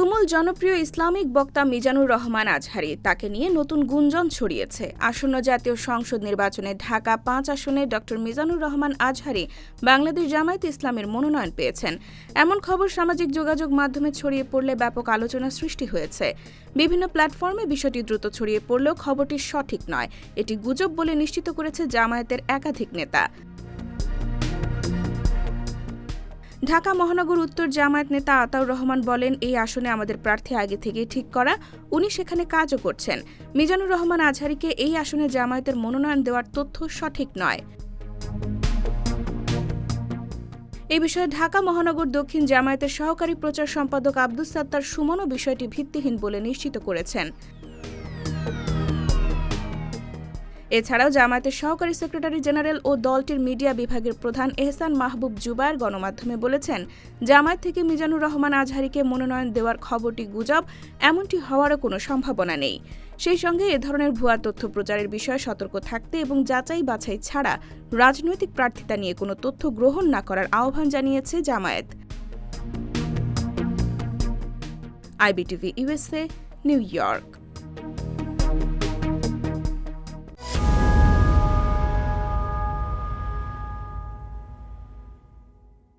তুমুল জনপ্রিয় ইসলামিক বক্তা মিজানুর রহমান আজহারি তাকে নিয়ে নতুন গুঞ্জন ছড়িয়েছে। আসন্ন জাতীয় সংসদ নির্বাচনে ঢাকা পাঁচ আসনে ড. মিজানুর রহমান আজহারি বাংলাদেশ জামায়াত ইসলামের মনোনয়ন পেয়েছেন। এমন খবর সামাজিক যোগাযোগ মাধ্যমে ছড়িয়ে পড়লে ব্যাপক আলোচনা সৃষ্টি হয়েছে। বিভিন্ন প্ল্যাটফর্মে বিষয়টি দ্রুত ছড়িয়ে পড়লেও খবরটি সঠিক নয়। এটি গুজব বলে নিশ্চিত করেছে জামায়াতের একাধিক নেতা। ঢাকা মহানগর উত্তর জামায়াত নেতা আতাউর রহমান বলেন, এই আসনে আমাদের প্রার্থী আগে থেকেই ঠিক করা। উনি সেখানে কাজও করছেন। মিজানুর রহমান আজহারিকে এই আসনে জামায়াতের মনোনয়ন দেওয়ার তথ্য সঠিক নয়। এ বিষয়ে ঢাকা মহানগর দক্ষিণ জামায়াতের সহকারী প্রচার সম্পাদক আব্দুস সাত্তার সুমনও বিষয়টি ভিত্তিহীন বলে নিশ্চিত করেছেন। এছাড়াও জামায়াতের সহকারী সেক্রেটারি জেনারেল ও দলটির মিডিয়া বিভাগের প্রধান এহসান মাহবুব জুবায়ের গণমাধ্যমে বলেছেন, জামায়াত থেকে মিজানুর রহমান আজহারিকে মনোনয়ন দেওয়ার খবরটি গুজব, এমনটি হওয়ারও কোনো সম্ভাবনা নেই। সেই সঙ্গে এ ধরনের ভুয়া তথ্য প্রচারের বিষয়ে সতর্ক থাকতে এবং যাচাই বাছাই ছাড়া রাজনৈতিক প্রার্থিতা নিয়ে কোনো তথ্য গ্রহণ না করার আহ্বান জানিয়েছে Jamaat. IBTV USA New York.